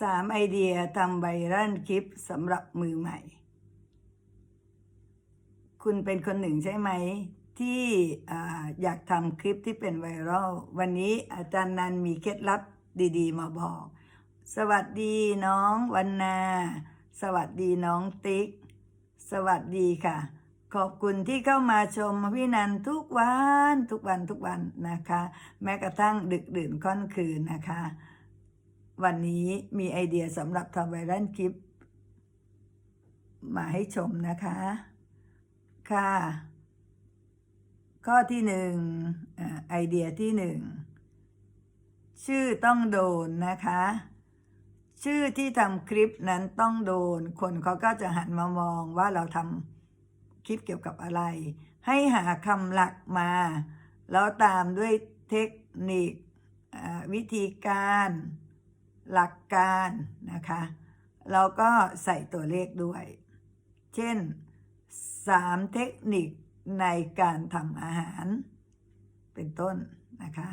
สามไอเดียทำไวรัลคลิปสำหรับมือใหม่ คุณเป็นคนหนึ่งใช่ไหม ที่ออยากทำคลิปที่เป็นไวรัลวันนี้อาจารย์นันมีเคล็ดลับดีๆ มาบอก สวัสดีน้องวันนา สวัสดีน้องติ๊ก สวัสดีค่ะ ขอบคุณที่เข้ามาชมพี่นันทุกวันทุกวันทุกวันนะคะ แม้กระทั่งดึกดื่นค่อนคืนนะคะ วันนี้มีไอเดียสำหรับทำไวรัลคลิป มาให้ชมนะคะ ค่ะ ข้อที่หนึ่งอไอเดียที่หนึ่งชื่อต้องโดนนะคะ ชื่อที่ทำคลิปนั้นต้องโดน คนเขาก็จะหันมามองว่าเราทำคลิปเกี่ยวกับอะไร ให้หาคำหลักมา แล้วตามด้วยเทคนิควิธีการ หลักการนะคะแล้วก็ใส่ตัวเลขด้วย เช่น 3 เทคนิคในการทำอาหาร เป็นต้นนะคะ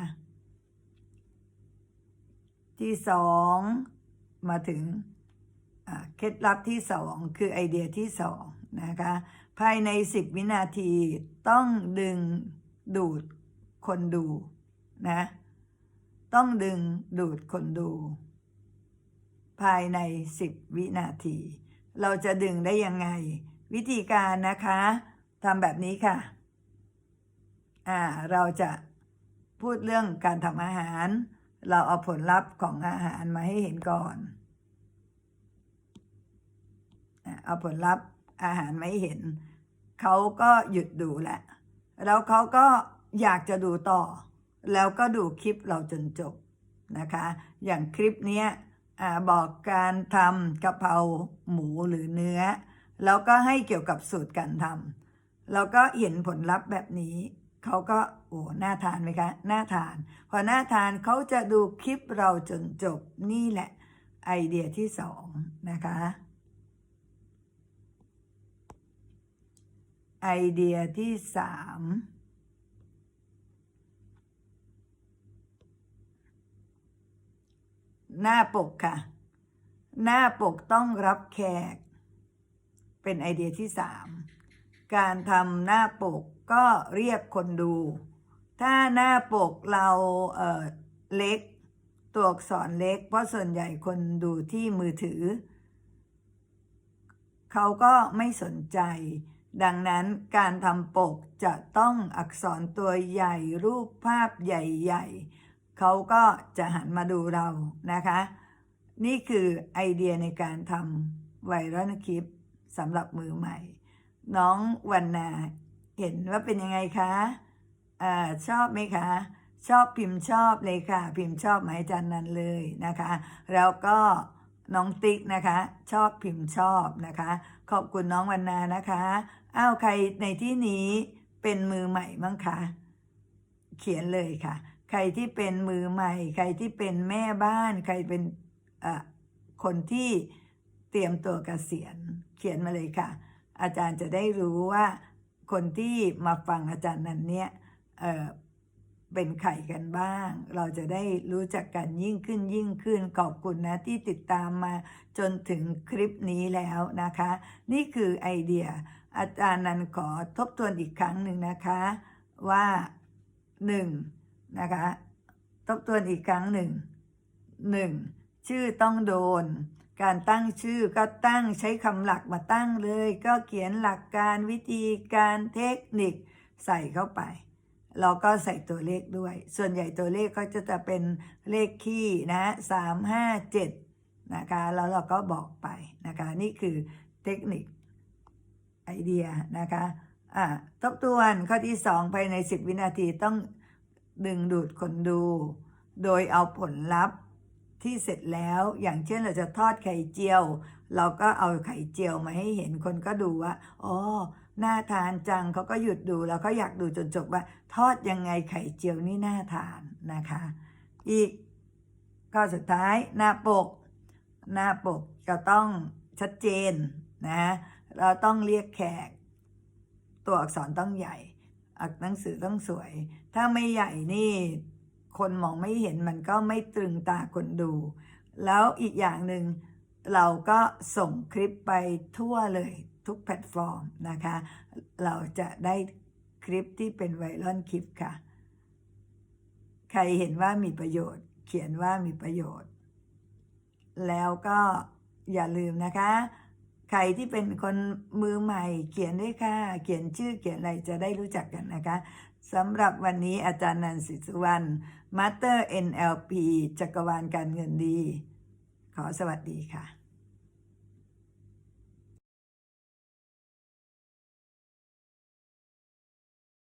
ที่สองมาถึงเคล็ดลับที่สองคือไอเดียที่สองนะคะ ภายใน 10 วินาทีต้องดึงดูดคนดูนะ ต้องดึงดูดคนดู ภายใน 10 วินาที เราจะดึงได้ยังไง วิธีการนะคะทำแบบนี้ค่ะ อ่า เราจะพูดเรื่องการทำอาหาร เราเอาผลลัพธ์ของอาหารมาให้เห็นก่อนเอาผลลัพธ์อาหารมาให้เห็น เขาก็หยุดดูแหละ แล้วเขาก็อยากจะดูต่อ แล้วก็ดูคลิปเราจนจบนะคะ อย่างคลิปเนี้ย อบอกการทำกะเพราหมูหรือเนื้อ แล้วก็ให้เกี่ยวกับสูตรการทำแล้วก็เห็นผลลัพธ์แบบนี้เขาก็โอ้น่าทานไหมคะน่าทาน พอน่าทานเขาจะดูคลิปเราจนจบนี่แหละไอเดียที่สองนะคะไอเดียที่สาม หน้าปกค่ะ หน้าปกต้องรับแขก เป็นไอเดียที่สามการทำหน้าปกก็เรียกคนดู ถ้าหน้าปกเราเออเล็ก ตัวอักษรเล็ก เพราะส่วนใหญ่คนดูที่มือถือ เขาก็ไม่สนใจ ดังนั้นการทำปกจะต้องอักษรตัวใหญ่รูปภาพใหญ่ ๆ เขาก็จะหันมาดูเรานะคะ นี่คือไอเดียในการทำไวรัลคลิปสำหรับมือใหม่ น้องวันนาเห็นว่าเป็นยังไงคะอาชอบไหมคะ ชอบพิมพ์ชอบเลยค่ะ พิมพ์ชอบหมายจันนั้นเลยนะคะ แล้วก็น้องติ๊กนะคะ ชอบพิมพ์ชอบนะคะ ขอบคุณน้องวันนานะคะอ้าวใครในที่นี้เป็นมือใหม่บ้างคะเขียนเลยค่ะ ใครที่เป็นมือใหม่ ใครที่เป็นแม่บ้าน ใครเป็นคนที่เตรียมตัวเกษียณเขียนมาเลยค่ะ อาจารย์จะได้รู้ว่าคนที่มาฟังอาจารย์นั้นเนี่ยเเป็นใครกันบ้าง เราจะได้รู้จักกันยิ่งขึ้นยิ่งขึ้น ขอบคุณนะที่ติดตามมาจนถึงคลิปนี้แล้วนะคะ นี่คือไอเดีย อาจารย์นันขอทบทวนอีกครั้งหนึ่งนะคะว่าห นะคะ ทบทวนอีกครั้งหนึ่งหนึ่งชื่อต้องโดน การตั้งชื่อก็ตั้งใช้คำหลักมาตั้งเลย ก็เขียนหลักการวิธีการเทคนิคใส่เข้าไป เราก็ใส่ตัวเลขด้วย ส่วนใหญ่ตัวเลขก็จะจะเป็นเลขคี่นะสามห้าเจ็ดนะคะแล้วเราก็บอกไปนะคะนี่คือเทคนิคไอเดียนะคะอ่าทบทวนข้อที่สองภายใน 10 วินาทีต้อง ดึงดูดคนดู โดยเอาผลลัพธ์ที่เสร็จแล้วอย่างเช่นเราจะทอดไข่เจียว เราก็เอาไข่เจียวมาให้เห็นคนก็ดูว่าอ๋อน่าทานจังเขาก็หยุดดูแล้วเขาอยากดูจนจบว่า ทอดยังไงไข่เจียวนี่น่าทานนะคะ อีกข้อสุดท้ายหน้าปก หน้าปกจะต้องชัดเจนนะเราต้องเรียกแขก ตัวอักษรต้องใหญ่ อักหนังสือต้องสวย ถ้าไม่ใหญ่นี่ คนมองไม่เห็นมันก็ไม่ตรึงตาคนดู แล้วอีกอย่างหนึ่งเราก็ส่งคลิปไปทั่วเลยทุกแพลตฟอร์มนะคะ เราจะได้คลิปที่เป็นไวรัลคลิปค่ะ ใครเห็นว่ามีประโยชน์ เขียนว่ามีประโยชน์ แล้วก็อย่าลืมนะคะ ใครที่เป็นคนมือใหม่เขียนด้วยค่ะ เขียนชื่อเขียนอะไรจะได้รู้จักกันนะคะสำหรับวันนี้อาจารย์นันท์ศิษย์สุวรรณมาสเตอร์ NLP จักรวาลการเงินดี ขอสวัสดีค่ะ